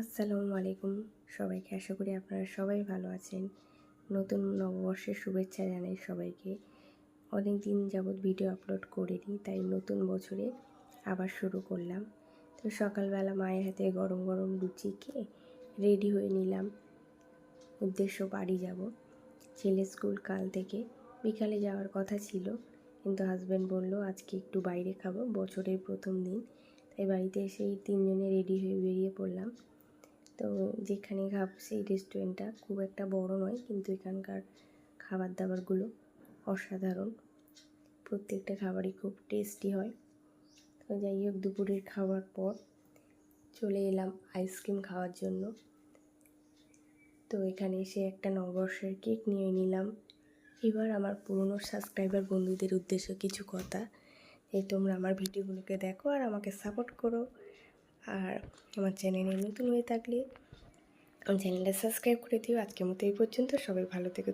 আসসালামু আলাইকুম সবাইকে। আশা করি আপনারা সবাই ভালো আছেন। নতুন নববর্ষের শুভেচ্ছা জানাই সবাইকে। অনেক দিন যাবৎ ভিডিও আপলোড করিনি, তাই নতুন বছরে আবার শুরু করলাম। তো সকালবেলা মায়ের হাতে গরম গরম লুচি খেয়ে রেডি হয়ে নিলাম। উদ্দেশ্য বাড়ি যাব। ছেলে স্কুল কাল থেকে বিকালে যাওয়ার কথা ছিল, কিন্তু হাজব্যান্ড বলল, আজকে একটু বাইরে খাব, বছরের প্রথম দিন। তাই বাড়িতে এসেই তিনজনে রেডি হয়ে বেরিয়ে পড়লাম। তো যেখানে খাব সেই রেস্টুরেন্টটা খুব একটা বড় নয়, কিন্তু এখানকার খাবার দাবারগুলো অসাধারণ। প্রত্যেকটা খাবারই খুব টেস্টি হয়। তো যাই হোক, দুপুরের খাওয়ার পর চলে এলাম আইসক্রিম খাওয়ার জন্য। তো এখানে এসে একটা নববর্ষের কেক নিয়ে নিলাম। এবার আমার পুরনো সাবস্ক্রাইবার বন্ধুদের উদ্দেশ্যে কিছু কথা। এই তোমরা আমার ভিডিওগুলোকে দেখো আর আমাকে সাপোর্ট করো। আর আমার চ্যানেলে নতুন হয়ে থাকলে আমার চ্যানেলটা সাবস্ক্রাইব করে দিও। আজকের মতো এই পর্যন্ত। সবাই ভালো থেকে।